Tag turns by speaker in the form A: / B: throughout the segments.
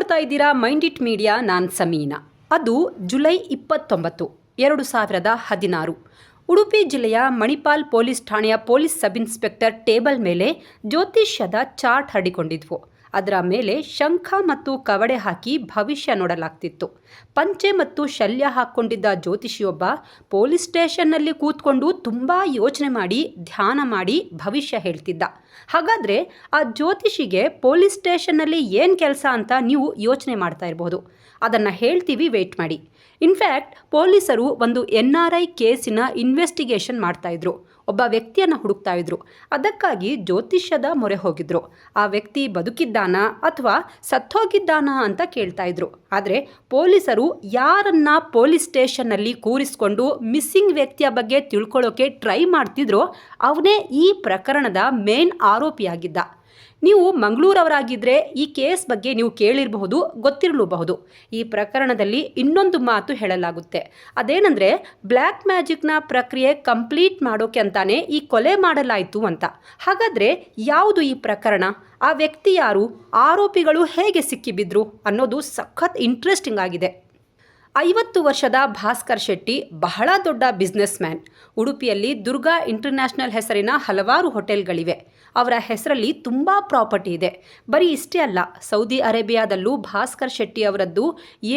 A: ನೋಡ್ತಾ ಇದ್ದೀರಾ mind it media, ನಾನ್ ಸಮೀನಾ. ಅದು ಜುಲೈ ಇಪ್ಪತ್ತೊಂಬತ್ತು, ಎರಡು ಸಾವಿರದ ಹದಿನಾರು. ಉಡುಪಿ ಜಿಲ್ಲೆಯ ಮಣಿಪಾಲ್ ಪೊಲೀಸ್ ಠಾಣೆಯ ಪೊಲೀಸ್ ಸಬ್ ಇನ್ಸ್ಪೆಕ್ಟರ್ ಟೇಬಲ್ ಮೇಲೆ ಜ್ಯೋತಿಷ್ಯದ ಚಾರ್ಟ್ ಹರಡಿಕೊಂಡಿದ್ವು. ಅದರ ಮೇಲೆ ಶಂಖ ಮತ್ತು ಕವಡೆ ಹಾಕಿ ಭವಿಷ್ಯ ನೋಡಲಾಗ್ತಿತ್ತು. ಪಂಚೆ ಮತ್ತು ಶಲ್ಯ ಹಾಕ್ಕೊಂಡಿದ್ದ ಜ್ಯೋತಿಷಿಯೊಬ್ಬ ಪೊಲೀಸ್ ಸ್ಟೇಷನ್ನಲ್ಲಿ ಕೂತ್ಕೊಂಡು ತುಂಬ ಯೋಚನೆ ಮಾಡಿ, ಧ್ಯಾನ ಮಾಡಿ ಭವಿಷ್ಯ ಹೇಳ್ತಿದ್ದ. ಹಾಗಾದರೆ ಆ ಜ್ಯೋತಿಷಿಗೆ ಪೊಲೀಸ್ ಸ್ಟೇಷನ್ನಲ್ಲಿ ಏನು ಕೆಲಸ ಅಂತ ನೀವು ಯೋಚನೆ ಮಾಡ್ತಾ ಇರಬಹುದು ಅದನ್ನು ಹೇಳ್ತೀವಿ ವೆಯ್ಟ್ ಮಾಡಿ. ಇನ್ಫ್ಯಾಕ್ಟ್ ಪೊಲೀಸರು ಒಂದು ಎನ್ ಆರ್ ಐ ಕೇಸಿನ ಇನ್ವೆಸ್ಟಿಗೇಷನ್ ಮಾಡ್ತಾಯಿದ್ರು ಒಬ್ಬ ವ್ಯಕ್ತಿಯನ್ನು ಹುಡುಕ್ತಾ ಇದ್ರು. ಅದಕ್ಕಾಗಿ ಜ್ಯೋತಿಷ್ಯದ ಮೊರೆ ಹೋಗಿದ್ರು. ಆ ವ್ಯಕ್ತಿ ಬದುಕಿದ್ದಾನಾ ಅಥವಾ ಸತ್ತೋಗಿದ್ದಾನಾ ಅಂತ ಕೇಳ್ತಾ ಇದ್ರು. ಆದರೆ ಪೊಲೀಸರು ಯಾರನ್ನ ಪೊಲೀಸ್ ಸ್ಟೇಷನ್ನಲ್ಲಿ ಕೂರಿಸ್ಕೊಂಡು ಮಿಸ್ಸಿಂಗ್ ವ್ಯಕ್ತಿಯ ಬಗ್ಗೆ ತಿಳ್ಕೊಳ್ಳೋಕೆ ಟ್ರೈ ಮಾಡ್ತಿದ್ರೋ, ಅವನೇ ಈ ಪ್ರಕರಣದ ಮೇನ್ ಆರೋಪಿಯಾಗಿದ್ದ. ನೀವು ಮಂಗಳೂರವರಾಗಿದ್ದರೆ ಈ ಕೇಸ್ ಬಗ್ಗೆ ನೀವು ಕೇಳಿರಬಹುದು, ಗೊತ್ತಿರಲೂಬಹುದು. ಈ ಪ್ರಕರಣದಲ್ಲಿ ಇನ್ನೊಂದು ಮಾತು ಹೇಳಲಾಗುತ್ತೆ. ಅದೇನೆಂದರೆ, ಬ್ಲ್ಯಾಕ್ ಮ್ಯಾಜಿಕ್ನ ಪ್ರಕ್ರಿಯೆ ಕಂಪ್ಲೀಟ್ ಮಾಡೋಕೆ ಅಂತಾನೆ ಈ ಕೊಲೆ ಮಾಡಲಾಯಿತು ಅಂತ. ಹಾಗಾದರೆ ಯಾವುದು ಈ ಪ್ರಕರಣ? ಆ ವ್ಯಕ್ತಿ ಯಾರು? ಆರೋಪಿಗಳು ಹೇಗೆ ಸಿಕ್ಕಿಬಿದ್ರು ಅನ್ನೋದು ಸಖತ್ ಇಂಟ್ರೆಸ್ಟಿಂಗ್ ಆಗಿದೆ. ಐವತ್ತು ವರ್ಷದ ಭಾಸ್ಕರ್ ಶೆಟ್ಟಿ ಬಹಳ ದೊಡ್ಡ ಬಿಸ್ನೆಸ್ ಮ್ಯಾನ್ ಉಡುಪಿಯಲ್ಲಿ ದುರ್ಗಾ ಇಂಟರ್ನ್ಯಾಷನಲ್ ಹೆಸರಿನ ಹಲವಾರು ಹೋಟೆಲ್ಗಳಿವೆ ಅವರ ಹೆಸರಲ್ಲಿ ತುಂಬ ಪ್ರಾಪರ್ಟಿ ಇದೆ. ಬರೀ ಇಷ್ಟೇ ಅಲ್ಲ, ಸೌದಿ ಅರೇಬಿಯಾದಲ್ಲೂ ಭಾಸ್ಕರ್ ಶೆಟ್ಟಿ ಅವರದ್ದು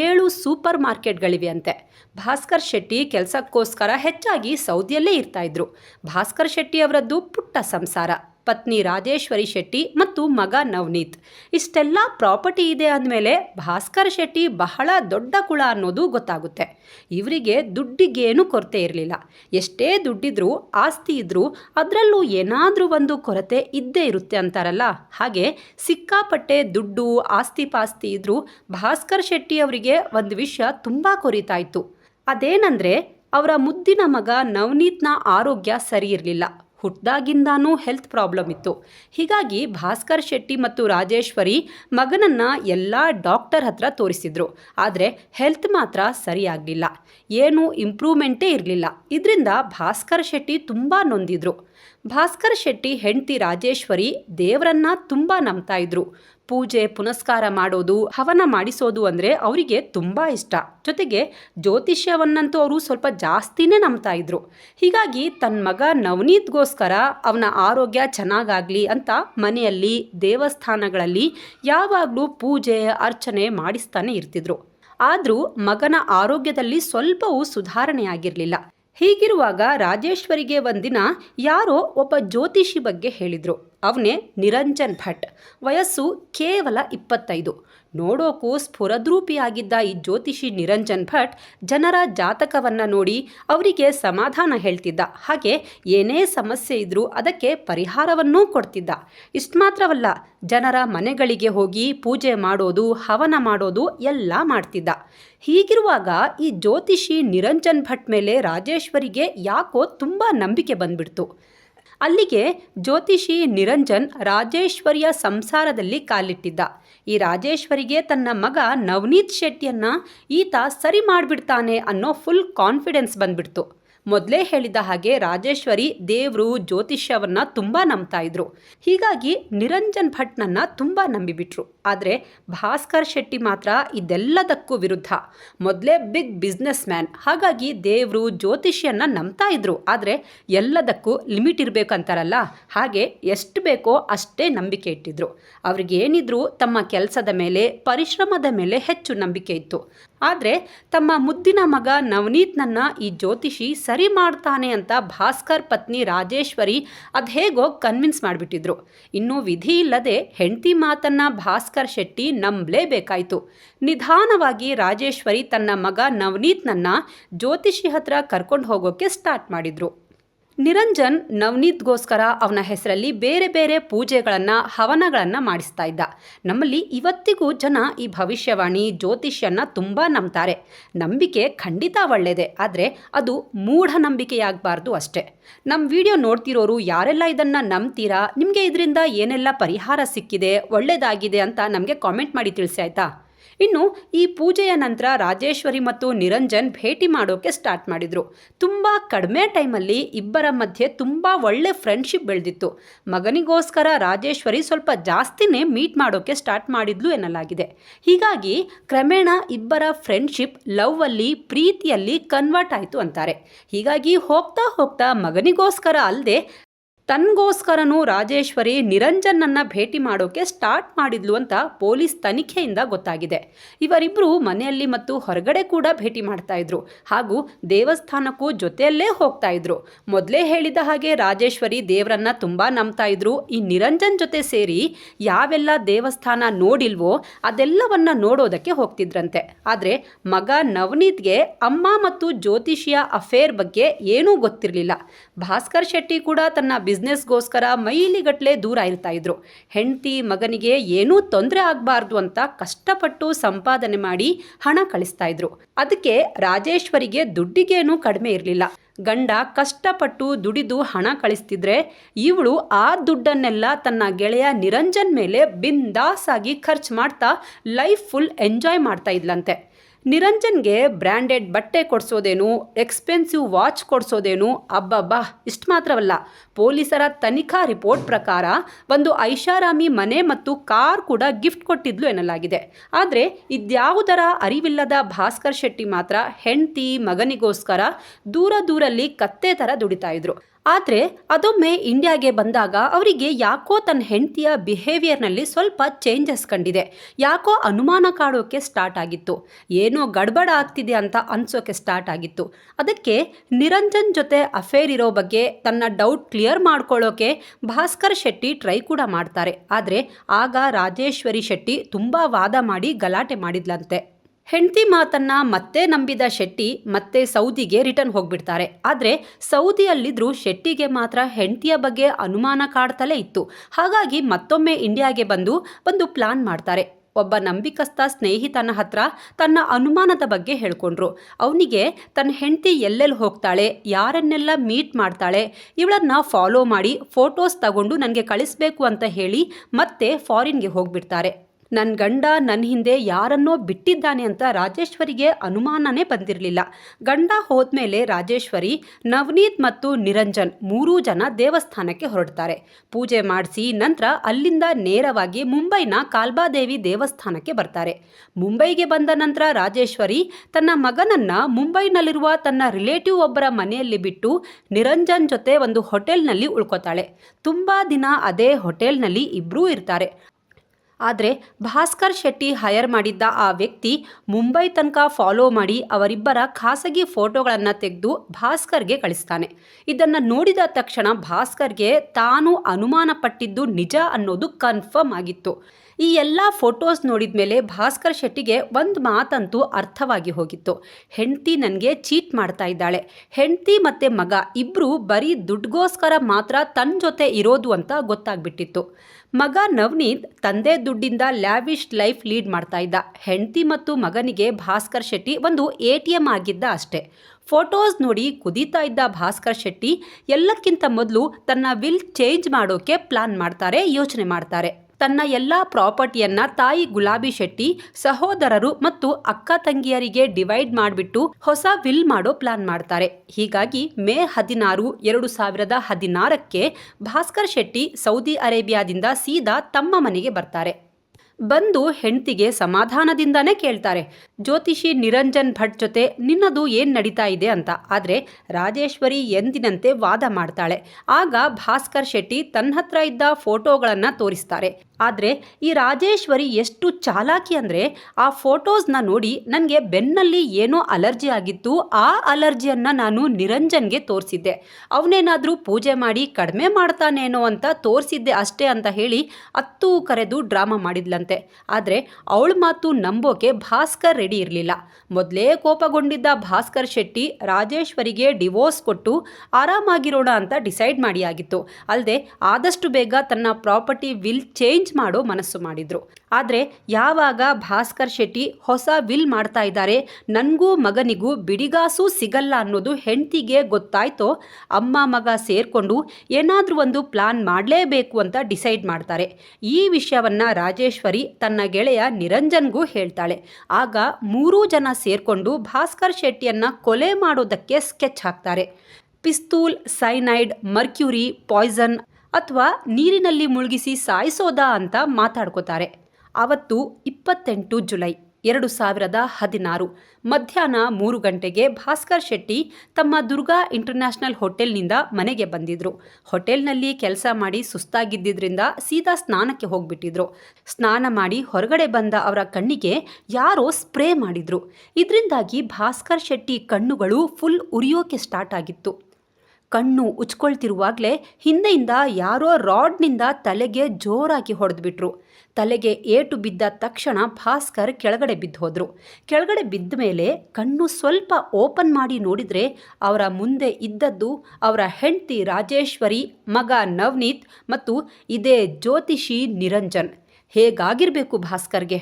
A: ಏಳು ಸೂಪರ್ ಮಾರ್ಕೆಟ್ಗಳಿವೆ ಅಂತೆ ಭಾಸ್ಕರ್ ಶೆಟ್ಟಿ ಕೆಲಸಕ್ಕೋಸ್ಕರ ಹೆಚ್ಚಾಗಿ ಸೌದಿಯಲ್ಲೇ ಇರ್ತಾ ಇದ್ರು. ಭಾಸ್ಕರ್ ಶೆಟ್ಟಿ ಅವರದ್ದು ಪುಟ್ಟ ಸಂಸಾರ. ಪತ್ನಿ ರಾಜೇಶ್ವರಿ ಶೆಟ್ಟಿ ಮತ್ತು ಮಗ ನವನೀತ್. ಇಷ್ಟೆಲ್ಲ ಪ್ರಾಪರ್ಟಿ ಇದೆ ಅಂದಮೇಲೆ ಭಾಸ್ಕರ್ ಶೆಟ್ಟಿ ಬಹಳ ದೊಡ್ಡ ಕುಳ ಅನ್ನೋದು ಗೊತ್ತಾಗುತ್ತೆ. ಇವರಿಗೆ ದುಡ್ಡಿಗೇನು ಕೊರತೆ ಇರಲಿಲ್ಲ. ಎಷ್ಟೇ ದುಡ್ಡಿದ್ರೂ, ಆಸ್ತಿ ಇದ್ದರೂ ಅದರಲ್ಲೂ ಏನಾದರೂ ಒಂದು ಕೊರತೆ ಇದ್ದೇ ಇರುತ್ತೆ ಅಂತಾರಲ್ಲ? ಹಾಗೆ ಸಿಕ್ಕಾಪಟ್ಟೆ ದುಡ್ಡು ಆಸ್ತಿ ಪಾಸ್ತಿ ಇದ್ದರೂ ಭಾಸ್ಕರ್ ಶೆಟ್ಟಿ ಅವರಿಗೆ ಒಂದು ವಿಷಯ ತುಂಬ ಕೊರಿತಾಯಿತು ಅದೇನಂದರೆ, ಅವರ ಮುದ್ದಿನ ಮಗ ನವನೀತ್ನ ಆರೋಗ್ಯ ಸರಿ ಇರಲಿಲ್ಲ. ಹುಟ್ದಾಗಿಂದಾನೂ ಹೆಲ್ತ್ ಪ್ರಾಬ್ಲಮ್ ಇತ್ತು. ಹೀಗಾಗಿ ಭಾಸ್ಕರ್ ಶೆಟ್ಟಿ ಮತ್ತು ರಾಜೇಶ್ವರಿ ಮಗನನ್ನು ಎಲ್ಲ ಡಾಕ್ಟರ್ ಹತ್ರ ತೋರಿಸಿದ್ರು. ಆದರೆ ಹೆಲ್ತ್ ಮಾತ್ರ ಸರಿಯಾಗಲಿಲ್ಲ. ಏನೂ ಇಂಪ್ರೂವ್ಮೆಂಟೇ ಇರಲಿಲ್ಲ. ಇದರಿಂದ ಭಾಸ್ಕರ್ ಶೆಟ್ಟಿ ತುಂಬ ನೊಂದಿದ್ರು. ಭಾಸ್ಕರ್ ಶೆಟ್ಟಿ ಹೆಂಡತಿ ರಾಜೇಶ್ವರಿ ದೇವರನ್ನ ತುಂಬ ನಂಬ್ತಾ ಇದ್ರು. ಪೂಜೆ, ಪುನಸ್ಕಾರ ಮಾಡೋದು, ಹವನ ಮಾಡಿಸೋದು ಅಂದರೆ ಅವರಿಗೆ ತುಂಬ ಇಷ್ಟ. ಜೊತೆಗೆ ಜ್ಯೋತಿಷ್ಯವನ್ನಂತೂ ಅವರು ಸ್ವಲ್ಪ ಜಾಸ್ತಿನೇ ನಂಬ್ತಾ ಇದ್ರು. ಹೀಗಾಗಿ ತನ್ನ ಮಗ ನವನೀತ್ಗೋಸ್ಕರ ಅವನ ಆರೋಗ್ಯ ಚೆನ್ನಾಗಾಗಲಿ ಅಂತ ಮನೆಯಲ್ಲಿ, ದೇವಸ್ಥಾನಗಳಲ್ಲಿ ಯಾವಾಗಲೂ ಪೂಜೆ, ಅರ್ಚನೆ ಮಾಡಿಸ್ತಾನೆ ಇರ್ತಿದ್ರು. ಆದರೂ ಮಗನ ಆರೋಗ್ಯದಲ್ಲಿ ಸ್ವಲ್ಪವೂ ಸುಧಾರಣೆಯಾಗಿರಲಿಲ್ಲ ಹೀಗಿರುವಾಗ ರಾಜೇಶ್ವರಿಗೆ ಒಂದಿನ ಯಾರೋ ಒಬ್ಬ ಜ್ಯೋತಿಷಿ ಬಗ್ಗೆ ಹೇಳಿದರು. ಅವನೇ ನಿರಂಜನ್ ಭಟ್. ವಯಸ್ಸು ಕೇವಲ ಇಪ್ಪತ್ತೈದು. ನೋಡೋಕ್ಕೂ ಸ್ಫುರದ್ರೂಪಿಯಾಗಿದ್ದ ಈ ಜ್ಯೋತಿಷಿ ನಿರಂಜನ್ ಭಟ್ ಜನರ ಜಾತಕವನ್ನು ನೋಡಿ ಅವರಿಗೆ ಸಮಾಧಾನ ಹೇಳ್ತಿದ್ದ. ಹಾಗೆ ಏನೇ ಸಮಸ್ಯೆ ಇದ್ದರೂ ಅದಕ್ಕೆ ಪರಿಹಾರವನ್ನೂ ಕೊಡ್ತಿದ್ದ. ಇಷ್ಟು ಮಾತ್ರವಲ್ಲ, ಜನರ ಮನೆಗಳಿಗೆ ಹೋಗಿ ಪೂಜೆ ಮಾಡೋದು, ಹವನ ಮಾಡೋದು ಎಲ್ಲ ಮಾಡ್ತಿದ್ದ. ಹೀಗಿರುವಾಗ ಈ ಜ್ಯೋತಿಷಿ ನಿರಂಜನ್ ಭಟ್ ಮೇಲೆ ರಾಜೇಶ್ವರಿಗೆ ಯಾಕೋ ತುಂಬ ನಂಬಿಕೆ ಬಂದ್ಬಿಡ್ತು. ಅಲ್ಲಿಗೆ ಜ್ಯೋತಿಷಿ ನಿರಂಜನ್ ರಾಜೇಶ್ವರಿಯ ಸಂಸಾರದಲ್ಲಿ ಕಾಲಿಟ್ಟಿದ್ದ. ಈ ರಾಜೇಶ್ವರಿಗೆ ತನ್ನ ಮಗ ನವನೀತ್ ಶೆಟ್ಟಿಯನ್ನು ಈತ ಸರಿ ಮಾಡಿಬಿಡ್ತಾನೆ ಅನ್ನೋ ಫುಲ್ ಕಾನ್ಫಿಡೆನ್ಸ್ ಬಂದ್ಬಿಡ್ತು. ಮೊದಲೇ ಹೇಳಿದ ಹಾಗೆ ರಾಜೇಶ್ವರಿ ದೇವರು ಜ್ಯೋತಿಷ್ಯವನ್ನು ತುಂಬ ನಂಬ್ತಾ ಇದ್ರು. ಹೀಗಾಗಿ ನಿರಂಜನ್ ಭಟ್ನನ್ನು ತುಂಬ ನಂಬಿಬಿಟ್ರು. ಆದರೆ ಭಾಸ್ಕರ್ ಶೆಟ್ಟಿ ಮಾತ್ರ ಇದೆಲ್ಲದಕ್ಕೂ ವಿರುದ್ಧ. ಮೊದಲೇ ಬಿಗ್ ಬಿಸ್ನೆಸ್ ಮ್ಯಾನ್ ಹಾಗಾಗಿ ದೇವರು ಜ್ಯೋತಿಷಿಯನ್ನು ನಂಬ್ತಾ ಇದ್ರು. ಆದರೆ ಎಲ್ಲದಕ್ಕೂ ಲಿಮಿಟ್ ಇರಬೇಕಂತಾರಲ್ಲ? ಹಾಗೆ ಎಷ್ಟು ಬೇಕೋ ಅಷ್ಟೇ ನಂಬಿಕೆ ಇಟ್ಟಿದ್ರು. ಅವ್ರಿಗೇನಿದ್ರು ತಮ್ಮ ಕೆಲಸದ ಮೇಲೆ, ಪರಿಶ್ರಮದ ಮೇಲೆ ಹೆಚ್ಚು ನಂಬಿಕೆ ಇತ್ತು. ಆದರೆ ತಮ್ಮ ಮುದ್ದಿನ ಮಗ ನವನೀತ್ನನ್ನ ಈ ಜ್ಯೋತಿಷಿ ಸರಿ ಮಾಡ್ತಾನೆ ಅಂತ ಭಾಸ್ಕರ್ ಪತ್ನಿ ರಾಜೇಶ್ವರಿ ಅದು ಹೇಗೋ ಕನ್ವಿನ್ಸ್ ಮಾಡಿಬಿಟ್ಟಿದ್ರು. ಇನ್ನೂ ವಿಧಿ ಇಲ್ಲದೆ ಹೆಂಡತಿ ಮಾತನ್ನ ಭಾಸ್ಕರ್ ಶೆಟ್ಟಿ ನಂಬಲೇಬೇಕಾಯಿತು. ನಿಧಾನವಾಗಿ ರಾಜೇಶ್ವರಿ ತನ್ನ ಮಗ ನವನೀತ್ನನ್ನ ಜ್ಯೋತಿಷಿ ಹತ್ರ ಕರ್ಕೊಂಡು ಹೋಗೋಕ್ಕೆ ಸ್ಟಾರ್ಟ್ ಮಾಡಿದ್ರು. ನಿರಂಜನ್ ನವನೀತ್ಗೋಸ್ಕರ ಅವನ ಹೆಸರಲ್ಲಿ ಬೇರೆ ಬೇರೆ ಪೂಜೆಗಳನ್ನು, ಹವನಗಳನ್ನು ಮಾಡಿಸ್ತಾ ಇದ್ದ. ನಮ್ಮಲ್ಲಿ ಇವತ್ತಿಗೂ ಜನ ಈ ಭವಿಷ್ಯವಾಣಿ, ಜ್ಯೋತಿಷ್ಯನ್ನ ತುಂಬ ನಂಬ್ತಾರೆ. ನಂಬಿಕೆ ಖಂಡಿತ ಒಳ್ಳೆಯದೇ ಆದರೆ ಅದು ಮೂಢನಂಬಿಕೆಯಾಗಬಾರ್ದು ಅಷ್ಟೇ. ನಮ್ಮ ವಿಡಿಯೋ ನೋಡ್ತಿರೋರು ಯಾರೆಲ್ಲ ಇದನ್ನು ನಂಬ್ತೀರಾ? ನಿಮಗೆ ಇದರಿಂದ ಏನೆಲ್ಲ ಪರಿಹಾರ ಸಿಕ್ಕಿದೆ ಒಳ್ಳೆಯದಾಗಿದೆ ಅಂತ ನಮಗೆ ಕಾಮೆಂಟ್ ಮಾಡಿ ತಿಳಿಸಿ ಆಯಿತಾ? ಇನ್ನು ಈ ಪೂಜೆಯ ನಂತರ ರಾಜೇಶ್ವರಿ ಮತ್ತು ನಿರಂಜನ್ ಭೇಟಿ ಮಾಡೋಕ್ಕೆ ಸ್ಟಾರ್ಟ್ ಮಾಡಿದರು. ತುಂಬ ಕಡಿಮೆ ಟೈಮಲ್ಲಿ ಇಬ್ಬರ ಮಧ್ಯೆ ತುಂಬ ಒಳ್ಳೆ ಫ್ರೆಂಡ್ಶಿಪ್ ಬೆಳೆದಿತ್ತು. ಮಗನಿಗೋಸ್ಕರ ರಾಜೇಶ್ವರಿ ಸ್ವಲ್ಪ ಜಾಸ್ತಿನೇ ಮೀಟ್ ಮಾಡೋಕ್ಕೆ ಸ್ಟಾರ್ಟ್ ಮಾಡಿದ್ಲು ಎನ್ನಲಾಗಿದೆ. ಹೀಗಾಗಿ ಕ್ರಮೇಣ ಇಬ್ಬರ ಫ್ರೆಂಡ್ಶಿಪ್ ಲವ್ ಅಲ್ಲಿ, ಪ್ರೀತಿಯಲ್ಲಿ ಕನ್ವರ್ಟ್ ಆಯಿತು ಅಂತಾರೆ. ಹೀಗಾಗಿ ಹೋಗ್ತಾ ಹೋಗ್ತಾ ಮಗನಿಗೋಸ್ಕರ ಅಲ್ಲದೆ ತನ್ಗೋಸ್ಕರನೂ ರಾಜೇಶ್ವರಿ ನಿರಂಜನನ್ನ ಭೇಟಿ ಮಾಡೋಕೆ ಸ್ಟಾರ್ಟ್ ಮಾಡಿದ್ಲು ಅಂತ ಪೊಲೀಸ್ ತನಿಖೆಯಿಂದ ಗೊತ್ತಾಗಿದೆ. ಇವರಿಬ್ಬರು ಮನೆಯಲ್ಲಿ ಮತ್ತು ಹೊರಗಡೆ ಕೂಡ ಭೇಟಿ ಮಾಡ್ತಾ ಇದ್ರು. ಹಾಗೂ ದೇವಸ್ಥಾನಕ್ಕೂ ಜೊತೆಯಲ್ಲೇ ಹೋಗ್ತಾ ಇದ್ರು. ಮೊದಲೇ ಹೇಳಿದ ಹಾಗೆ ರಾಜೇಶ್ವರಿ ದೇವರನ್ನ ತುಂಬಾ ನಂಬ್ತಾ ಇದ್ರು. ಈ ನಿರಂಜನ್ ಜೊತೆ ಸೇರಿ ಯಾವೆಲ್ಲ ದೇವಸ್ಥಾನ ನೋಡಿಲ್ವೋ ಅದೆಲ್ಲವನ್ನ ನೋಡೋದಕ್ಕೆ ಹೋಗ್ತಿದ್ರಂತೆ. ಆದರೆ ಮಗ ನವನೀತ್ಗೆ ಅಮ್ಮ ಮತ್ತು ಜ್ಯೋತಿಷಿಯ ಅಫೇರ್ ಬಗ್ಗೆ ಏನೂ ಗೊತ್ತಿರಲಿಲ್ಲ. ಭಾಸ್ಕರ್ ಶೆಟ್ಟಿ ಕೂಡ ತನ್ನ ಬಿಸ್ನೆಸ್ಗೋಸ್ಕರ ಮೈಲಿಗಟ್ಟಲೆ ದೂರ ಇರ್ತಾ ಇದ್ರು. ಹೆಂಡತಿ ಮಗನಿಗೆ ಏನೂ ತೊಂದರೆ ಆಗಬಾರ್ದು ಅಂತ ಕಷ್ಟಪಟ್ಟು ಸಂಪಾದನೆ ಮಾಡಿ ಹಣ ಕಳಿಸ್ತಾ ಇದ್ರು. ಅದಕ್ಕೆ ರಾಜೇಶ್ವರಿಗೆ ದುಡ್ಡಿಗೇನೂ ಕಡಿಮೆ ಇರಲಿಲ್ಲ. ಗಂಡ ಕಷ್ಟಪಟ್ಟು ದುಡಿದು ಹಣ ಕಳಿಸ್ತಿದ್ರೆ ಇವಳು ಆ ದುಡ್ಡನ್ನೆಲ್ಲ ತನ್ನ ಗೆಳೆಯ ನಿರಂಜನ್ ಮೇಲೆ ಬಿಂದಾಸಾಗಿ ಖರ್ಚು ಮಾಡ್ತಾ ಲೈಫ್ ಫುಲ್ ಎಂಜಾಯ್ ಮಾಡ್ತಾ ಇದ್ಲಂತೆ. ನಿರಂಜನ್ಗೆ ಬ್ರ್ಯಾಂಡೆಡ್ ಬಟ್ಟೆ ಕೊಡಿಸೋದೇನು, ಎಕ್ಸ್ಪೆನ್ಸಿವ್ ವಾಚ್ ಕೊಡಿಸೋದೇನು? ಅಬ್ಬಬ್ಬಾ, ಇಷ್ಟು ಮಾತ್ರವಲ್ಲ. ಪೊಲೀಸರ ತನಿಖಾ ರಿಪೋರ್ಟ್ ಪ್ರಕಾರ ಒಂದು ಐಷಾರಾಮಿ ಮನೆ ಮತ್ತು ಕಾರ್ ಕೂಡ ಗಿಫ್ಟ್ ಕೊಟ್ಟಿದ್ಲು ಎನ್ನಲಾಗಿದೆ. ಆದರೆ ಇದ್ಯಾವುದರ ಅರಿವಿಲ್ಲದ ಭಾಸ್ಕರ್ ಶೆಟ್ಟಿ ಮಾತ್ರ ಹೆಂಡತಿ ಮಗನಿಗೋಸ್ಕರ ದೂರ ದೂರಲ್ಲಿ ಕತ್ತೆ ಥರ ದುಡಿತಾ ಇದ್ರು. ಆದರೆ ಅದೊಮ್ಮೆ ಇಂಡಿಯಾಗೆ ಬಂದಾಗ ಅವರಿಗೆ ಯಾಕೋ ತನ್ನ ಹೆಂಡತಿಯ ಬಿಹೇವಿಯರ್ನಲ್ಲಿ ಸ್ವಲ್ಪ ಚೇಂಜಸ್ ಕಂಡಿದೆ. ಯಾಕೋ ಅನುಮಾನ ಕಾಡೋಕ್ಕೆ ಸ್ಟಾರ್ಟ್ ಆಗಿತ್ತು. ಏನೋ ಗಡ್ಬಡ ಆಗ್ತಿದೆ ಅಂತ ಅನ್ಸೋಕೆ ಸ್ಟಾರ್ಟ್ ಆಗಿತ್ತು. ಅದಕ್ಕೆ ನಿರಂಜನ್ ಜೊತೆ ಅಫೇರ್ ಇರೋ ಬಗ್ಗೆ ತನ್ನ ಡೌಟ್ ಕ್ಲಿಯರ್ ಮಾಡ್ಕೊಳ್ಳೋಕೆ ಭಾಸ್ಕರ್ ಶೆಟ್ಟಿ ಟ್ರೈ ಕೂಡ ಮಾಡ್ತಾರೆ. ಆದರೆ ಆಗ ರಾಜೇಶ್ವರಿ ಶೆಟ್ಟಿ ತುಂಬ ವಾದ ಮಾಡಿ ಗಲಾಟೆ ಮಾಡಿದ್ಲಂತೆ. ಹೆಂಡತಿ ಮಾತನ್ನ ಮತ್ತೆ ನಂಬಿದ ಶೆಟ್ಟಿ ಮತ್ತೆ ಸೌದಿಗೆ ರಿಟರ್ನ್ ಹೋಗ್ಬಿಡ್ತಾರೆ. ಆದರೆ ಸೌದಿಯಲ್ಲಿದ್ರೂ ಶೆಟ್ಟಿಗೆ ಮಾತ್ರ ಹೆಂಡತಿಯ ಬಗ್ಗೆ ಅನುಮಾನ ಕಾಡ್ತಲೇ ಇತ್ತು. ಹಾಗಾಗಿ ಮತ್ತೊಮ್ಮೆ ಇಂಡಿಯಾಗೆ ಬಂದು ಒಂದು ಪ್ಲಾನ್ ಮಾಡ್ತಾರೆ. ಒಬ್ಬ ನಂಬಿಕಸ್ಥ ಸ್ನೇಹಿತನ ಹತ್ರ ತನ್ನ ಅನುಮಾನದ ಬಗ್ಗೆ ಹೇಳ್ಕೊಂಡ್ರು. ಅವನಿಗೆ ತನ್ನ ಹೆಂಡತಿ ಎಲ್ಲೆಲ್ಲಿ ಹೋಗ್ತಾಳೆ, ಯಾರನ್ನೆಲ್ಲ ಮೀಟ್ ಮಾಡ್ತಾಳೆ, ಇವಳನ್ನ ಫಾಲೋ ಮಾಡಿ ಫೋಟೋಸ್ ತಗೊಂಡು ನನಗೆ ಕಳಿಸ್ಬೇಕು ಅಂತ ಹೇಳಿ ಮತ್ತೆ ಫಾರಿನ್ಗೆ ಹೋಗ್ಬಿಡ್ತಾರೆ. ನನ್ನ ಗಂಡ ನನ್ನ ಹಿಂದೆ ಯಾರನ್ನೋ ಬಿಟ್ಟಿದ್ದಾನೆ ಅಂತ ರಾಜೇಶ್ವರಿಗೆ ಅನುಮಾನನೇ ಬಂದಿರಲಿಲ್ಲ. ಗಂಡ ಹೋದ್ಮೇಲೆ ರಾಜೇಶ್ವರಿ, ನವನೀತ್ ಮತ್ತು ನಿರಂಜನ್ ಮೂರೂ ಜನ ದೇವಸ್ಥಾನಕ್ಕೆ ಹೊರಡ್ತಾರೆ. ಪೂಜೆ ಮಾಡಿಸಿ ನಂತರ ಅಲ್ಲಿಂದ ನೇರವಾಗಿ ಮುಂಬೈನ ಕಾಲ್ಬಾದೇವಿ ದೇವಸ್ಥಾನಕ್ಕೆ ಬರ್ತಾರೆ. ಮುಂಬೈಗೆ ಬಂದ ನಂತರ ರಾಜೇಶ್ವರಿ ತನ್ನ ಮಗನನ್ನ ಮುಂಬೈನಲ್ಲಿರುವ ತನ್ನ ರಿಲೇಟಿವ್ ಒಬ್ಬರ ಮನೆಯಲ್ಲಿ ಬಿಟ್ಟು ನಿರಂಜನ್ ಜೊತೆ ಒಂದು ಹೋಟೆಲ್ನಲ್ಲಿ ಉಳ್ಕೋತಾಳೆ. ತುಂಬ ದಿನ ಅದೇ ಹೋಟೆಲ್ನಲ್ಲಿ ಇಬ್ಬರೂ ಇರ್ತಾರೆ. ಆದರೆ ಭಾಸ್ಕರ್ ಶೆಟ್ಟಿ ಹೈರ್ ಮಾಡಿದ್ದ ಆ ವ್ಯಕ್ತಿ ಮುಂಬೈ ತನಕ ಫಾಲೋ ಮಾಡಿ ಅವರಿಬ್ಬರ ಖಾಸಗಿ ಫೋಟೋಗಳನ್ನು ತೆಗೆದು ಭಾಸ್ಕರ್ಗೆ ಕಳಿಸ್ತಾನೆ. ಇದನ್ನು ನೋಡಿದ ತಕ್ಷಣ ಭಾಸ್ಕರ್ಗೆ ತಾನು ಅನುಮಾನ ಪಟ್ಟಿದ್ದು ನಿಜ ಅನ್ನೋದು ಕನ್ಫರ್ಮ್ ಆಗಿತ್ತು. ಈ ಎಲ್ಲ ಫೋಟೋಸ್ ನೋಡಿದ ಮೇಲೆ ಭಾಸ್ಕರ್ ಶೆಟ್ಟಿಗೆ ಒಂದು ಮಾತಂತೂ ಅರ್ಥವಾಗಿ ಹೋಗಿತ್ತು. ಹೆಂಡತಿ ನನಗೆ ಚೀಟ್ ಮಾಡ್ತಾ ಇದ್ದಾಳೆ. ಹೆಂಡತಿ ಮತ್ತು ಮಗ ಇಬ್ಬರು ಬರೀ ದುಡ್ಗೋಸ್ಕರ ಮಾತ್ರ ತನ್ನ ಜೊತೆ ಇರೋದು ಅಂತ ಗೊತ್ತಾಗ್ಬಿಟ್ಟಿತ್ತು. ಮಗ ನವನೀತ್ ತಂದೆ ದುಡ್ಡಿಂದ ಲ್ಯಾವಿಶ್ ಲೈಫ್ ಲೀಡ್ ಮಾಡ್ತಾ ಇದ್ದ. ಹೆಂಡತಿ ಮತ್ತು ಮಗನಿಗೆ ಭಾಸ್ಕರ್ ಶೆಟ್ಟಿ ಒಂದು ಎ ಟಿ ಎಂ ಆಗಿದ್ದ ಅಷ್ಟೇ. ಫೋಟೋಸ್ ನೋಡಿ ಕುದೀತಾ ಇದ್ದ ಭಾಸ್ಕರ್ ಶೆಟ್ಟಿ ಎಲ್ಲಕ್ಕಿಂತ ಮೊದಲು ತನ್ನ ವಿಲ್ ಚೇಂಜ್ ಮಾಡೋಕೆ ಪ್ಲಾನ್ ಮಾಡ್ತಾರೆ, ಯೋಚನೆ ಮಾಡ್ತಾರೆ. ತನ್ನ ಎಲ್ಲ ಪ್ರಾಪರ್ಟಿಯನ್ನ ತಾಯಿ ಗುಲಾಬಿ ಶೆಟ್ಟಿ, ಸಹೋದರರು ಮತ್ತು ಅಕ್ಕ ತಂಗಿಯರಿಗೆ ಡಿವೈಡ್ ಮಾಡಿಬಿಟ್ಟು ಹೊಸ ವಿಲ್ ಮಾಡೋ ಪ್ಲಾನ್ ಮಾಡ್ತಾರೆ. ಹೀಗಾಗಿ ಮೇ ಹದಿನಾರು, ಎರಡು ಸಾವಿರದ ಹದಿನಾರಕ್ಕೆ ಭಾಸ್ಕರ್ ಶೆಟ್ಟಿ ಸೌದಿ ಅರೇಬಿಯಾದಿಂದ ಸೀದಾ ತಮ್ಮ ಮನೆಗೆ ಬರ್ತಾರೆ. ಬಂದು ಹೆಂಡತಿಗೆ ಸಮಾಧಾನದಿಂದಾನೇ ಕೇಳ್ತಾರೆ, ಜ್ಯೋತಿಷಿ ನಿರಂಜನ್ ಭಟ್ ಜೊತೆ ನಿನ್ನದು ಏನು ನಡೀತಾ ಇದೆ ಅಂತ. ಆದರೆ ರಾಜೇಶ್ವರಿ ಎಂದಿನಂತೆ ವಾದ ಮಾಡ್ತಾಳೆ. ಆಗ ಭಾಸ್ಕರ್ ಶೆಟ್ಟಿ ತನ್ನ ಹತ್ರ ಇದ್ದ ಫೋಟೋಗಳನ್ನು ತೋರಿಸ್ತಾರೆ. ಆದರೆ ಈ ರಾಜೇಶ್ವರಿ ಎಷ್ಟು ಚಾಲಾಕಿ ಅಂದರೆ ಆ ಫೋಟೋಸ್ನ ನೋಡಿ ನನಗೆ ಬೆನ್ನಲ್ಲಿ ಏನೋ ಅಲರ್ಜಿ ಆಗಿತ್ತು. ಆ ಅಲರ್ಜಿಯನ್ನು ನಾನು ನಿರಂಜನ್ಗೆ ತೋರಿಸಿದ್ದೆ. ಅವನೇನಾದರೂ ಪೂಜೆ ಮಾಡಿ ಕಡಿಮೆ ಮಾಡ್ತಾನೇನೋ ಅಂತ ತೋರಿಸಿದ್ದೆ ಅಷ್ಟೇ ಅಂತ ಹೇಳಿ ಹತ್ತು ಕರೆದು ಡ್ರಾಮಾ ಮಾಡಿದ್ಲಂತೆ. ಆದರೆ ಅವಳ ಮಾತು ನಂಬೋಕೆ ಭಾಸ್ಕರ್ ರೆಡಿ ಇರಲಿಲ್ಲ. ಮೊದಲೇ ಕೋಪಗೊಂಡಿದ್ದ ಭಾಸ್ಕರ್ ಶೆಟ್ಟಿ ರಾಜೇಶ್ವರಿಗೆ ಡಿವೋರ್ಸ್ ಕೊಟ್ಟು ಆರಾಮಾಗಿರೋಣ ಅಂತ ಡಿಸೈಡ್ ಮಾಡಿ ಆಗಿತ್ತು ಅಲ್ಲದೆ ಆದಷ್ಟು ಬೇಗ ತನ್ನ ಪ್ರಾಪರ್ಟಿ ವಿಲ್ ಚೇಂಜ್ ಮಾಡೋ ಮನಸ್ಸು ಮಾಡಿದ್ರು. ಆದರೆ ಯಾವಾಗ ಭಾಸ್ಕರ್ ಶೆಟ್ಟಿ ಹೊಸ ವಿಲ್ ಮಾಡ್ತಾ ಇದ್ದಾರೆ, ನನಗೂ ಮಗನಿಗೂ ಬಿಡಿಗಾಸು ಸಿಗಲ್ಲ ಅನ್ನೋದು ಹೆಂಡತಿಗೆ ಗೊತ್ತಾಯ್ತೋ, ಅಮ್ಮ ಮಗ ಸೇರಿಕೊಂಡು ಏನಾದರೂ ಒಂದು ಪ್ಲಾನ್ ಮಾಡಲೇಬೇಕು ಅಂತ ಡಿಸೈಡ್ ಮಾಡ್ತಾರೆ. ಈ ವಿಷಯವನ್ನ ರಾಜೇಶ್ವರಿ ತನ್ನ ಗೆಳೆಯ ನಿರಂಜನ್ಗೂ ಹೇಳ್ತಾಳೆ. ಆಗ ಮೂರೂ ಜನ ಸೇರಿಕೊಂಡು ಭಾಸ್ಕರ್ ಶೆಟ್ಟಿಯನ್ನ ಕೊಲೆ ಮಾಡೋದಕ್ಕೆ ಸ್ಕೆಚ್ ಹಾಕ್ತಾರೆ. ಪಿಸ್ತೂಲ್, ಸೈನೈಡ್, ಮರ್ಕ್ಯೂರಿ, ಪಾಯ್ಸನ್ ಅಥವಾ ನೀರಿನಲ್ಲಿ ಮುಳುಗಿಸಿ ಸಾಯಿಸೋದಾ ಅಂತ ಮಾತಾಡ್ಕೋತಾರೆ. ಅವತ್ತು ಇಪ್ಪತ್ತೆಂಟು ಜುಲೈ ಎರಡು ಸಾವಿರದ ಹದಿನಾರು ಮಧ್ಯಾಹ್ನ ಮೂರು ಗಂಟೆಗೆ ಭಾಸ್ಕರ್ ಶೆಟ್ಟಿ ತಮ್ಮ ದುರ್ಗಾ ಇಂಟರ್ನ್ಯಾಷನಲ್ ಹೋಟೆಲ್ನಿಂದ ಮನೆಗೆ ಬಂದಿದ್ರು. ಹೋಟೆಲ್ನಲ್ಲಿ ಕೆಲಸ ಮಾಡಿ ಸುಸ್ತಾಗಿದ್ದರಿಂದ ಸೀದಾ ಸ್ನಾನಕ್ಕೆ ಹೋಗ್ಬಿಟ್ಟಿದ್ರು. ಸ್ನಾನ ಮಾಡಿ ಹೊರಗಡೆ ಬಂದ ಅವರ ಕಣ್ಣಿಗೆ ಯಾರೋ ಸ್ಪ್ರೇ ಮಾಡಿದ್ರು. ಇದರಿಂದಾಗಿ ಭಾಸ್ಕರ್ ಶೆಟ್ಟಿ ಕಣ್ಣುಗಳು ಫುಲ್ ಉರಿಯೋಕೆ ಸ್ಟಾರ್ಟ್ ಆಗಿತ್ತು. ಕಣ್ಣು ಉಚ್ಕೊಳ್ತಿರುವಾಗಲೇ ಹಿಂದೆಯಿಂದ ಯಾರೋ ರಾಡ್ನಿಂದ ತಲೆಗೆ ಜೋರಾಗಿ ಹೊಡೆದ್ಬಿಟ್ರು. ತಲೆಗೆ ಏಟು ಬಿದ್ದ ತಕ್ಷಣ ಭಾಸ್ಕರ್ ಕೆಳಗಡೆ ಬಿದ್ದು ಹೋದರು ಕೆಳಗಡೆ ಬಿದ್ದ ಮೇಲೆ ಕಣ್ಣು ಸ್ವಲ್ಪ ಓಪನ್ ಮಾಡಿ ನೋಡಿದರೆ ಅವರ ಮುಂದೆ ಇದ್ದದ್ದು ಅವರ ಹೆಂಡತಿ ರಾಜೇಶ್ವರಿ, ಮಗ ನವನೀತ್ ಮತ್ತು ಇದೇ ಜ್ಯೋತಿಷಿ ನಿರಂಜನ್. ಹೇಗಾಗಿರಬೇಕು ಭಾಸ್ಕರ್ಗೆ?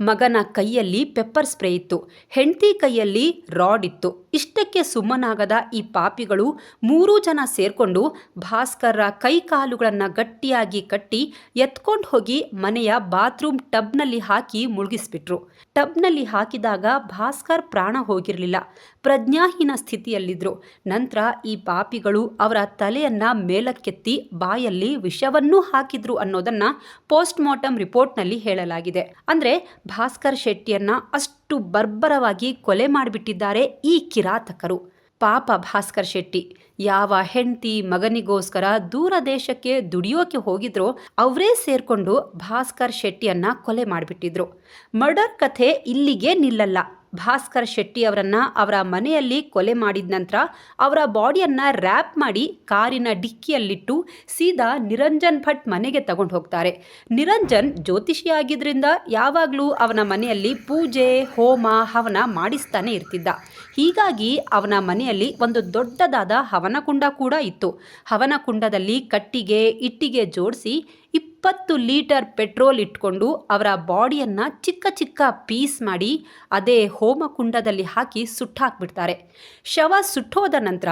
A: ಮಗನ ಕೈಯಲ್ಲಿ ಪೆಪ್ಪರ್ ಸ್ಪ್ರೇ ಇತ್ತು. ಹೆಂಡತಿ ಕೈಯಲ್ಲಿ ರಾಡ್ ಇತ್ತು. ಇಷ್ಟಕ್ಕೆ ಸುಮ್ಮನಾಗದ ಈ ಪಾಪಿಗಳು ಮೂರೂ ಜನ ಸೇರಿಕೊಂಡು ಭಾಸ್ಕರ್ರ ಕೈ ಕಾಲುಗಳನ್ನು ಗಟ್ಟಿಯಾಗಿ ಕಟ್ಟಿ ಎತ್ಕೊಂಡು ಹೋಗಿ ಮನೆಯ ಬಾತ್ರೂಮ್ ಟಬ್ನಲ್ಲಿ ಹಾಕಿ ಮುಳುಗಿಸ್ಬಿಟ್ರು. ಟಬ್ನಲ್ಲಿ ಹಾಕಿದಾಗ ಭಾಸ್ಕರ್ ಪ್ರಾಣ ಹೋಗಿರಲಿಲ್ಲ. ಪ್ರಜ್ಞಾಹೀನ ಸ್ಥಿತಿಯಲ್ಲಿದ್ದರು ನಂತರ ಈ ಪಾಪಿಗಳು ಅವರ ತಲೆಯನ್ನು ಮೇಲಕ್ಕೆತ್ತಿ ಬಾಯಲ್ಲಿ ವಿಷವನ್ನೂ ಹಾಕಿದ್ರು ಅನ್ನೋದನ್ನ ಪೋಸ್ಟ್ ಮಾರ್ಟಮ್ ರಿಪೋರ್ಟ್ನಲ್ಲಿ ಹೇಳಲಾಗಿದೆ. ಅಂದರೆ ಭಾಸ್ಕರ್ ಶೆಟ್ಟಿಯನ್ನ ಅಷ್ಟು ಬರ್ಬರವಾಗಿ ಕೊಲೆ ಮಾಡಿಬಿಟ್ಟಿದ್ದಾರೆ ಈ ಕಿರಾತಕರು. ಪಾಪ ಭಾಸ್ಕರ್ ಶೆಟ್ಟಿ. ಯಾವ ಹೆಂಡತಿ ಮಗನಿಗೋಸ್ಕರ ದೂರ ದೇಶಕ್ಕೆ ದುಡಿಯೋಕೆ ಹೋಗಿದ್ರೋ ಅವರೇ ಸೇರ್ಕೊಂಡು ಭಾಸ್ಕರ್ ಶೆಟ್ಟಿಯನ್ನ ಕೊಲೆ ಮಾಡಿಬಿಟ್ಟಿದ್ರು. ಮರ್ಡರ್ ಕಥೆ ಇಲ್ಲಿಗೆ ನಿಲ್ಲಲ್ಲ. ಭಾಸ್ಕರ್ ಶೆಟ್ಟಿ ಅವರನ್ನ ಅವರ ಮನೆಯಲ್ಲಿ ಕೊಲೆ ಮಾಡಿದ ನಂತರ ಅವರ ಬಾಡಿಯನ್ನ ರ್ಯಾಪ್ ಮಾಡಿ ಕಾರಿನ ಡಿಕ್ಕಿಯಲ್ಲಿಟ್ಟು ಸೀದಾ ನಿರಂಜನ್ ಭಟ್ ಮನೆಗೆ ತಗೊಂಡು ಹೋಗ್ತಾರೆ. ನಿರಂಜನ್ ಜ್ಯೋತಿಷಿ ಆಗಿದ್ರಿಂದ ಯಾವಾಗಲೂ ಅವನ ಮನೆಯಲ್ಲಿ ಪೂಜೆ, ಹೋಮ, ಹವನ ಮಾಡಿಸ್ತಾನೆ ಇರ್ತಿದ್ದ. ಹೀಗಾಗಿ ಅವನ ಮನೆಯಲ್ಲಿ ಒಂದು ದೊಡ್ಡದಾದ ಹವನಕುಂಡ ಕೂಡ ಇತ್ತು. ಹವನಕುಂಡದಲ್ಲಿ ಕಟ್ಟಿಗೆ ಇಟ್ಟಿಗೆ ಜೋಡಿಸಿ ಇಪ್ಪತ್ತು ಲೀಟರ್ ಪೆಟ್ರೋಲ್ ಇಟ್ಕೊಂಡು ಅವರ ಬಾಡಿಯನ್ನ ಚಿಕ್ಕ ಚಿಕ್ಕ ಪೀಸ್ ಮಾಡಿ ಅದೇ ಹೋಮಕುಂಡದಲ್ಲಿ ಹಾಕಿ ಸುಟ್ಟಾಕ್ಬಿಡ್ತಾರೆ. ಶವ ಸುಟ್ಟೋದ ನಂತರ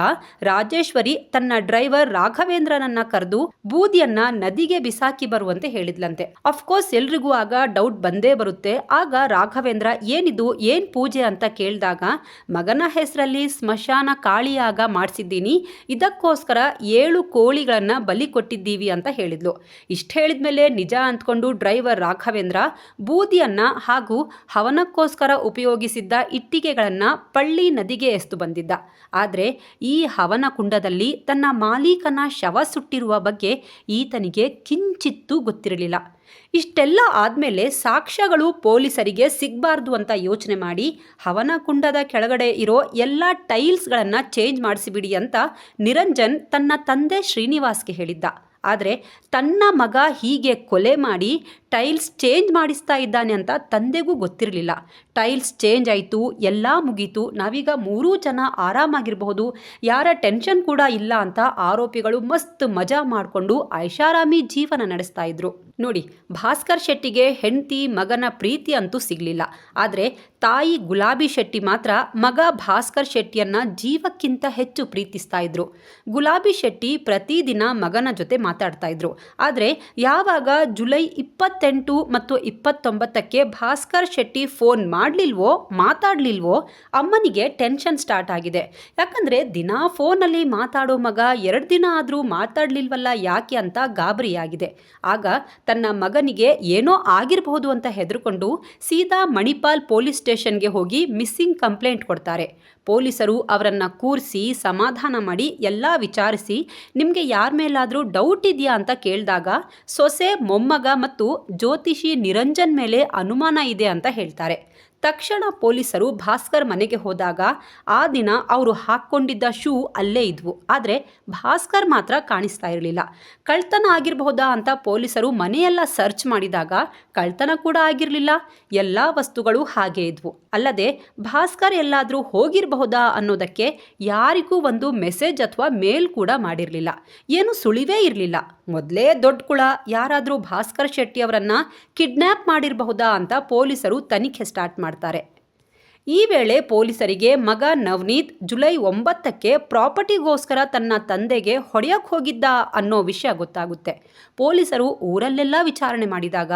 A: ರಾಜೇಶ್ವರಿ ತನ್ನ ಡ್ರೈವರ್ ರಾಘವೇಂದ್ರನನ್ನ ಕರೆದು ಬೂದಿಯನ್ನ ನದಿಗೆ ಬಿಸಾಕಿ ಬರುವಂತೆ ಹೇಳಿದ್ಲಂತೆ. ಅಫ್ಕೋರ್ಸ್ ಎಲ್ರಿಗೂ ಆಗ ಡೌಟ್ ಬಂದೇ ಬರುತ್ತೆ. ಆಗ ರಾಘವೇಂದ್ರ, ಏನಿದು, ಏನ್ ಪೂಜೆ ಅಂತ ಕೇಳಿದಾಗ, ಮಗನ ಹೆಸರಲ್ಲಿ ಸ್ಮಶಾನ ಕಾಳಿಯಾಗ ಮಾಡಿಸಿದ್ದೀನಿ, ಇದಕ್ಕೋಸ್ಕರ ಏಳು ಕೋಳಿಗಳನ್ನ ಬಲಿ ಕೊಟ್ಟಿದ್ದೀವಿ ಅಂತ ಹೇಳಿದ್ಲು. ಇಷ್ಟ ಹೇಳಿದ್ಮೇಲೆ ನಿಜ ಅಂದ್ಕೊಂಡು ಡ್ರೈವರ್ ರಾಘವೇಂದ್ರ ಬೂದಿಯನ್ನು ಹಾಗೂ ಹವನಕ್ಕೋಸ್ಕರ ಉಪಯೋಗಿಸಿದ್ದ ಇಟ್ಟಿಗೆಗಳನ್ನ ಪಳ್ಳಿ ನದಿಗೆ ಎಸ್ತು ಬಂದಿದ್ದ. ಆದರೆ ಈ ಹವನ ಕುಂಡದಲ್ಲಿ ತನ್ನ ಮಾಲೀಕನ ಶವ ಸುಟ್ಟಿರುವ ಬಗ್ಗೆ ಈತನಿಗೆ ಕಿಂಚಿತ್ತೂ ಗೊತ್ತಿರಲಿಲ್ಲ. ಇಷ್ಟೆಲ್ಲ ಆದಮೇಲೆ ಸಾಕ್ಷ್ಯಗಳು ಪೊಲೀಸರಿಗೆ ಸಿಗಬಾರ್ದು ಅಂತ ಯೋಚನೆ ಮಾಡಿ ಹವನ ಕುಂಡದ ಕೆಳಗಡೆ ಇರೋ ಎಲ್ಲ ಟೈಲ್ಸ್ಗಳನ್ನು ಚೇಂಜ್ ಮಾಡಿಸಿಬಿಡಿ ಅಂತ ನಿರಂಜನ್ ತನ್ನ ತಂದೆ ಶ್ರೀನಿವಾಸ್ಗೆ ಹೇಳಿದ್ದ. ಆದರೆ ತನ್ನ ಮಗ ಹೀಗೆ ಕೊಲೆ ಮಾಡಿ ಟೈಲ್ಸ್ ಚೇಂಜ್ ಮಾಡಿಸ್ತಾ ಇದ್ದಾನೆ ಅಂತ ತಂದೆಗೂ ಗೊತ್ತಿರಲಿಲ್ಲ. ಟೈಲ್ಸ್ ಚೇಂಜ್ ಆಯಿತು, ಎಲ್ಲ ಮುಗೀತು. ನಾವೀಗ ಮೂರೂ ಜನ ಆರಾಮಾಗಿರಬಹುದು. ಯಾರ ಟೆನ್ಷನ್ ಕೂಡ ಇಲ್ಲ ಅಂತ ಆರೋಪಿಗಳು ಮಸ್ತ್ ಮಜಾ ಮಾಡಿಕೊಂಡು ಐಷಾರಾಮಿ ಜೀವನ ನಡೆಸ್ತಾ ಇದ್ರು. ನೋಡಿ, ಭಾಸ್ಕರ್ ಶೆಟ್ಟಿಗೆ ಹೆಂಡತಿ, ಮಗನ ಪ್ರೀತಿ ಅಂತೂ ಸಿಗಲಿಲ್ಲ. ಆದರೆ ತಾಯಿ ಗುಲಾಬಿ ಶೆಟ್ಟಿ ಮಾತ್ರ ಮಗ ಭಾಸ್ಕರ್ ಶೆಟ್ಟಿಯನ್ನ ಜೀವಕ್ಕಿಂತ ಹೆಚ್ಚು ಪ್ರೀತಿಸ್ತಾ ಇದ್ರು. ಗುಲಾಬಿ ಶೆಟ್ಟಿ ಪ್ರತಿದಿನ ಮಗನ ಜೊತೆ ಮಾತಾಡ್ತಾ ಇದ್ರು. ಆದರೆ ಯಾವಾಗ ಜುಲೈ ಇಪ್ಪತ್ತೆಂಟು ಮತ್ತು ಇಪ್ಪತ್ತೊಂಬತ್ತಕ್ಕೆ ಭಾಸ್ಕರ್ ಶೆಟ್ಟಿ ಫೋನ್ ಮಾಡಲಿಲ್ವೋ, ಮಾತಾಡಲಿಲ್ವೋ, ಅಮ್ಮನಿಗೆ ಟೆನ್ಷನ್ ಸ್ಟಾರ್ಟ್ ಆಗಿದೆ. ಯಾಕಂದರೆ ದಿನಾ ಫೋನಲ್ಲಿ ಮಾತಾಡೋ ಮಗ ಎರಡು ದಿನ ಆದರೂ ಮಾತಾಡಲಿಲ್ವಲ್ಲ ಯಾಕೆ ಅಂತ ಗಾಬರಿಯಾಗಿದೆ. ಆಗ ತನ್ನ ಮಗನಿಗೆ ಏನೋ ಆಗಿರಬಹುದು ಅಂತ ಹೆದರ್ಕೊಂಡು ಸೀದಾ ಮಣಿಪಾಲ್ ಪೊಲೀಸ್ ಸ್ಟೇಷನ್ಗೆ ಹೋಗಿ ಮಿಸ್ಸಿಂಗ್ ಕಂಪ್ಲೇಂಟ್ ಕೊಡ್ತಾರೆ. ಪೊಲೀಸರು ಅವರನ್ನು ಕೂರಿಸಿ, ಸಮಾಧಾನ ಮಾಡಿ, ಎಲ್ಲ ವಿಚಾರಿಸಿ, ನಿಮಗೆ ಯಾರ ಮೇಲಾದರೂ ಡೌಟ್ ಇದೆಯಾ ಅಂತ ಕೇಳಿದಾಗ, ಸೊಸೆ, ಮೊಮ್ಮಗ ಮತ್ತು ಜ್ಯೋತಿಷಿ ನಿರಂಜನ್ ಮೇಲೆ ಅನುಮಾನ ಇದೆ ಅಂತ ಹೇಳ್ತಾರೆ. ತಕ್ಷಣ ಪೊಲೀಸರು ಭಾಸ್ಕರ್ ಮನೆಗೆ ಹೋದಾಗ, ಆ ದಿನ ಅವರು ಹಾಕ್ಕೊಂಡಿದ್ದ ಶೂ ಅಲ್ಲೇ ಇದ್ವು. ಆದರೆ ಭಾಸ್ಕರ್ ಮಾತ್ರ ಕಾಣಿಸ್ತಾ ಇರಲಿಲ್ಲ. ಕಳ್ತನ ಆಗಿರಬಹುದಾ ಅಂತ ಪೊಲೀಸರು ಮನೆಯೆಲ್ಲ ಸರ್ಚ್ ಮಾಡಿದಾಗ ಕಳ್ತನ ಕೂಡ ಆಗಿರಲಿಲ್ಲ. ಎಲ್ಲ ವಸ್ತುಗಳು ಹಾಗೆ ಇದ್ವು. ಅಲ್ಲದೆ ಭಾಸ್ಕರ್ ಎಲ್ಲಾದರೂ ಹೋಗಿರಬಹುದಾ ಅನ್ನೋದಕ್ಕೆ ಯಾರಿಗೂ ಒಂದು ಮೆಸೇಜ್ ಅಥವಾ ಮೇಲ್ ಕೂಡ ಮಾಡಿರಲಿಲ್ಲ. ಏನು ಸುಳಿವೇ ಇರಲಿಲ್ಲ. ಮೊದಲೇ ದೊಡ್ಡ ಕುಳ, ಯಾರಾದರೂ ಭಾಸ್ಕರ್ ಶೆಟ್ಟಿ ಅವರನ್ನು ಕಿಡ್ನ್ಯಾಪ್ ಮಾಡಿರಬಹುದಾ ಅಂತ ಪೊಲೀಸರು ತನಿಖೆ ಸ್ಟಾರ್ಟ್ ಮಾಡ್ತಾರೆ. ಈ ವೇಳೆ ಪೊಲೀಸರಿಗೆ ಮಗ ನವನೀತ್ ಜುಲೈ ಒಂಬತ್ತಕ್ಕೆ ಪ್ರಾಪರ್ಟಿಗೋಸ್ಕರ ತನ್ನ ತಂದೆಗೆ ಹೊಡೆಯಕ್ಕೆ ಹೋಗಿದ್ದ ಅನ್ನೋ ವಿಷಯ ಗೊತ್ತಾಗುತ್ತೆ. ಪೊಲೀಸರು ಊರಲ್ಲೆಲ್ಲ ವಿಚಾರಣೆ ಮಾಡಿದಾಗ,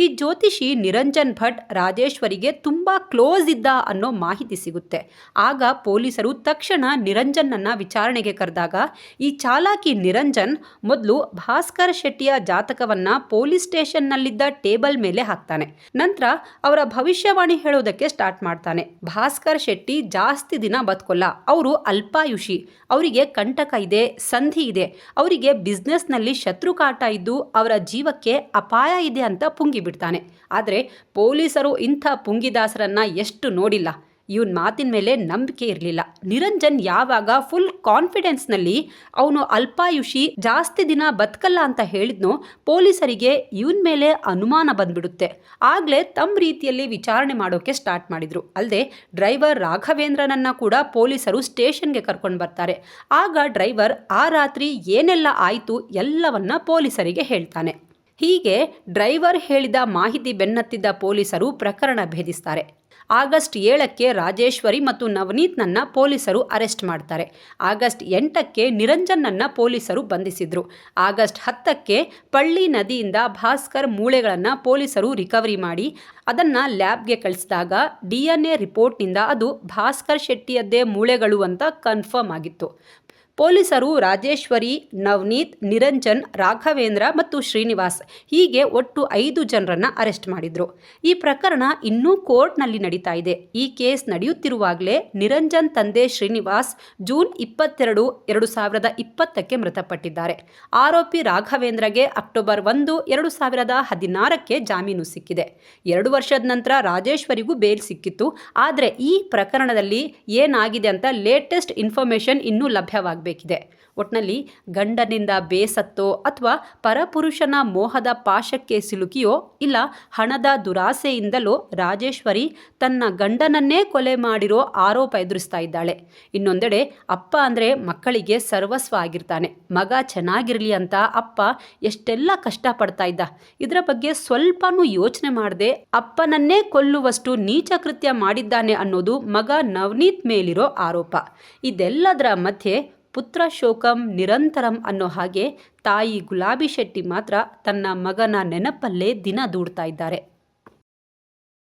A: ಈ ಜ್ಯೋತಿಷಿ ನಿರಂಜನ್ ಭಟ್ ರಾಜೇಶ್ವರಿಗೆ ತುಂಬ ಕ್ಲೋಸ್ ಇದ್ದ ಅನ್ನೋ ಮಾಹಿತಿ ಸಿಗುತ್ತೆ. ಆಗ ಪೊಲೀಸರು ತಕ್ಷಣ ನಿರಂಜನ್ನನ್ನ ವಿಚಾರಣೆಗೆ ಕರೆದಾಗ, ಈ ಚಾಲಾಕಿ ನಿರಂಜನ್ ಮೊದಲು ಭಾಸ್ಕರ್ ಶೆಟ್ಟಿಯ ಜಾತಕವನ್ನ ಪೊಲೀಸ್ ಸ್ಟೇಷನ್ನಲ್ಲಿದ್ದ ಟೇಬಲ್ ಮೇಲೆ ಹಾಕ್ತಾನೆ. ನಂತರ ಅವರ ಭವಿಷ್ಯವಾಣಿ ಹೇಳೋದಕ್ಕೆ ಸ್ಟಾರ್ಟ್ ಮಾಡ್ತಾನೆ. ಭಾಸ್ಕರ್ ಶೆಟ್ಟಿ ಜಾಸ್ತಿ ದಿನ ಬದುಕೊಲ್ಲ. ಅವರು ಅಲ್ಪಾಯುಷಿ. ಅವರಿಗೆ ಕಂಟಕ ಇದೆ, ಸಂಧಿ ಇದೆ. ಅವರಿಗೆ ಬಿಸ್ನೆಸ್ನಲ್ಲಿ ಶತ್ರು ಕಾಟ ಇದ್ದು ಅವರ ಜೀವಕ್ಕೆ ಅಪಾಯ ಇದೆ ಅಂತ ಪುಂಗಿಬಿಡ್ತಾನೆ. ಆದರೆ ಪೊಲೀಸರು ಇಂಥ ಪುಂಗಿದಾಸರನ್ನು ಎಷ್ಟು ನೋಡಿಲ್ಲ. ಇವನ್ ಮಾತಿನ ಮೇಲೆ ನಂಬಿಕೆ ಇರಲಿಲ್ಲ. ನಿರಂಜನ್ ಯಾವಾಗ ಫುಲ್ ಕಾನ್ಫಿಡೆನ್ಸ್ನಲ್ಲಿ ಅವನು ಅಲ್ಪಾಯುಷಿ, ಜಾಸ್ತಿ ದಿನ ಬದುಕಲ್ಲ ಅಂತ ಹೇಳಿದ್ನೋ ಪೊಲೀಸರಿಗೆ ಇವನ್ ಮೇಲೆ ಅನುಮಾನ ಬಂದ್ಬಿಡುತ್ತೆ. ಆಗಲೇ ತಮ್ಮ ರೀತಿಯಲ್ಲಿ ವಿಚಾರಣೆ ಮಾಡೋಕೆ ಸ್ಟಾರ್ಟ್ ಮಾಡಿದ್ರು. ಅಲ್ಲದೆ ಡ್ರೈವರ್ ರಾಘವೇಂದ್ರನನ್ನ ಕೂಡ ಪೊಲೀಸರು ಸ್ಟೇಷನ್ಗೆ ಕರ್ಕೊಂಡು ಬರ್ತಾರೆ. ಆಗ ಡ್ರೈವರ್, ಆ ರಾತ್ರಿ ಏನೆಲ್ಲ ಆಯಿತು ಎಲ್ಲವನ್ನ ಪೊಲೀಸರಿಗೆ ಹೇಳ್ತಾನೆ. ಹೀಗೆ ಡ್ರೈವರ್ ಹೇಳಿದ ಮಾಹಿತಿ ಬೆನ್ನತ್ತಿದ್ದ ಪೊಲೀಸರು ಪ್ರಕರಣ ಭೇದಿಸ್ತಾರೆ. ಆಗಸ್ಟ್ ಏಳಕ್ಕೆ ರಾಜೇಶ್ವರಿ ಮತ್ತು ನವನೀತ್ನನ್ನ ಪೊಲೀಸರು ಅರೆಸ್ಟ್ ಮಾಡ್ತಾರೆ. ಆಗಸ್ಟ್ ಎಂಟಕ್ಕೆ ನಿರಂಜನ್ನನ್ನು ಪೊಲೀಸರು ಬಂಧಿಸಿದರು. ಆಗಸ್ಟ್ ಹತ್ತಕ್ಕೆ ಪಳ್ಳಿ ನದಿಯಿಂದ ಭಾಸ್ಕರ್ ಮೂಳೆಗಳನ್ನು ಪೊಲೀಸರು ರಿಕವರಿ ಮಾಡಿ, ಅದನ್ನು ಲ್ಯಾಬ್ಗೆ ಕಳಿಸಿದಾಗ ಡಿ ಎನ್ ಎ ರಿಪೋರ್ಟ್ನಿಂದ ಅದು ಭಾಸ್ಕರ್ ಶೆಟ್ಟಿಯದ್ದೇ ಮೂಳೆಗಳು ಅಂತ ಕನ್ಫರ್ಮ್ ಆಗಿತ್ತು. ಪೊಲೀಸರು ರಾಜೇಶ್ವರಿ, ನವನೀತ್, ನಿರಂಜನ್, ರಾಘವೇಂದ್ರ ಮತ್ತು ಶ್ರೀನಿವಾಸ್ ಹೀಗೆ ಒಟ್ಟು ಐದು ಜನರನ್ನು ಅರೆಸ್ಟ್ ಮಾಡಿದರು. ಈ ಪ್ರಕರಣ ಇನ್ನೂ ಕೋರ್ಟ್ನಲ್ಲಿ ನಡೀತಾ ಇದೆ. ಈ ಕೇಸ್ ನಡೆಯುತ್ತಿರುವಾಗಲೇ ನಿರಂಜನ್ ತಂದೆ ಶ್ರೀನಿವಾಸ್ ಜೂನ್ ಇಪ್ಪತ್ತೆರಡು, ಎರಡು ಸಾವಿರದ ಇಪ್ಪತ್ತಕ್ಕೆ ಮೃತಪಟ್ಟಿದ್ದಾರೆ. ಆರೋಪಿ ರಾಘವೇಂದ್ರಗೆ ಅಕ್ಟೋಬರ್ ಒಂದು, ಎರಡು ಸಾವಿರದ ಹದಿನಾರಕ್ಕೆ ಜಾಮೀನು ಸಿಕ್ಕಿದೆ. ಎರಡು ವರ್ಷದ ನಂತರ ರಾಜೇಶ್ವರಿಗೂ ಬೇಲ್ ಸಿಕ್ಕಿತ್ತು. ಆದರೆ ಈ ಪ್ರಕರಣದಲ್ಲಿ ಏನಾಗಿದೆ ಅಂತ ಲೇಟೆಸ್ಟ್ ಇನ್ಫಾರ್ಮೇಷನ್ ಇನ್ನೂ ಲಭ್ಯವಾಗಬೇಕು. ಬೇಕಿದೆ ಒಟ್ನಲ್ಲಿ ಗಂಡನಿಂದ ಬೇಸತ್ತೋ ಅಥವಾ ಪರಪುರುಷನ ಮೋಹದ ಪಾಶಕ್ಕೆ ಸಿಲುಕಿಯೋ ಇಲ್ಲ ಹಣದ ದುರಾಸೆಯಿಂದಲೋ ರಾಜೇಶ್ವರಿ ತನ್ನ ಗಂಡನನ್ನೇ ಕೊಲೆ ಮಾಡಿರೋ ಆರೋಪ ಎದುರಿಸ್ತಾ ಇದ್ದಾಳೆ. ಇನ್ನೊಂದೆಡೆ ಅಪ್ಪ ಅಂದರೆ ಮಕ್ಕಳಿಗೆ ಸರ್ವಸ್ವ ಆಗಿರ್ತಾನೆ. ಮಗ ಚೆನ್ನಾಗಿರಲಿ ಅಂತ ಅಪ್ಪ ಎಷ್ಟೆಲ್ಲ ಕಷ್ಟಪಡ್ತಾ ಇದ್ದ. ಇದರ ಬಗ್ಗೆ ಸ್ವಲ್ಪನೂ ಯೋಚನೆ ಮಾಡದೆ ಅಪ್ಪನನ್ನೇ ಕೊಲ್ಲುವಷ್ಟು ನೀಚ ಕೃತ್ಯ ಮಾಡಿದ್ದಾನೆ ಅನ್ನೋದು ಮಗ ನವನೀತ್ ಮೇಲಿರೋ ಆರೋಪ. ಇದೆಲ್ಲದರ ಮಧ್ಯೆ ಪುತ್ರ ಶೋಕಂ ನಿರಂತರಂ ಅನ್ನೋ ಹಾಗೆ ತಾಯಿ ಗುಲಾಬಿ ಶೆಟ್ಟಿ ಮಾತ್ರ ತನ್ನ ಮಗನ ನೆನಪಲ್ಲೇ ದಿನ ದೂಡ್ತಾ ಇದ್ದಾರೆ.